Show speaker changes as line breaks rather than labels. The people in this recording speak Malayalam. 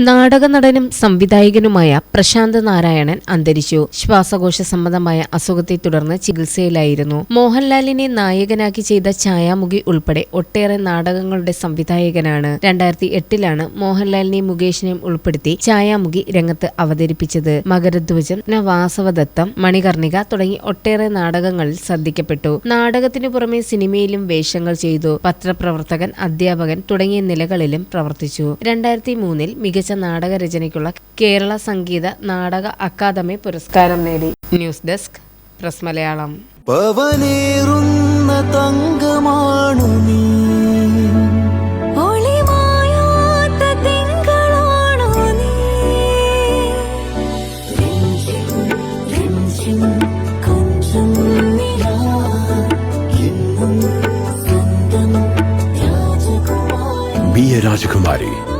നാടക നടനും സംവിധായകനുമായ പ്രശാന്ത് നാരായണൻ അന്തരിച്ചു. ശ്വാസകോശ സംബന്ധമായ അസുഖത്തെ തുടർന്ന് ചികിത്സയിലായിരുന്നു. മോഹൻലാലിനെ നായകനാക്കി ചെയ്ത ഛായാമുഖി ഉൾപ്പെടെ ഒട്ടേറെ നാടകങ്ങളുടെ സംവിധായകനാണ്. രണ്ടായിരത്തി എട്ടിലാണ് മോഹൻലാലിനെയും മുകേഷിനെയും ഉൾപ്പെടുത്തി ഛായാമുഖി രംഗത്ത് അവതരിപ്പിച്ചത്. മകരധ്വജൻ വാസവദത്തം മണികർണിക തുടങ്ങി ഒട്ടേറെ നാടകങ്ങളിൽ ശ്രദ്ധിക്കപ്പെട്ടു. നാടകത്തിനു പുറമെ സിനിമയിലും വേഷങ്ങൾ ചെയ്തു. പത്രപ്രവർത്തകൻ അധ്യാപകൻ തുടങ്ങിയ നിലകളിലും പ്രവർത്തിച്ചു. രണ്ടായിരത്തി മൂന്നിൽ മികച്ച നാടകരചനയ്ക്കുള്ള കേരള സംഗീത നാടക അക്കാദമി പുരസ്കാരം നേടി. ന്യൂസ് ഡെസ്ക് പ്രസ് മലയാളം
പവനേറുന്ന തങ്കമാണു നീ.
രാജകുമാരി.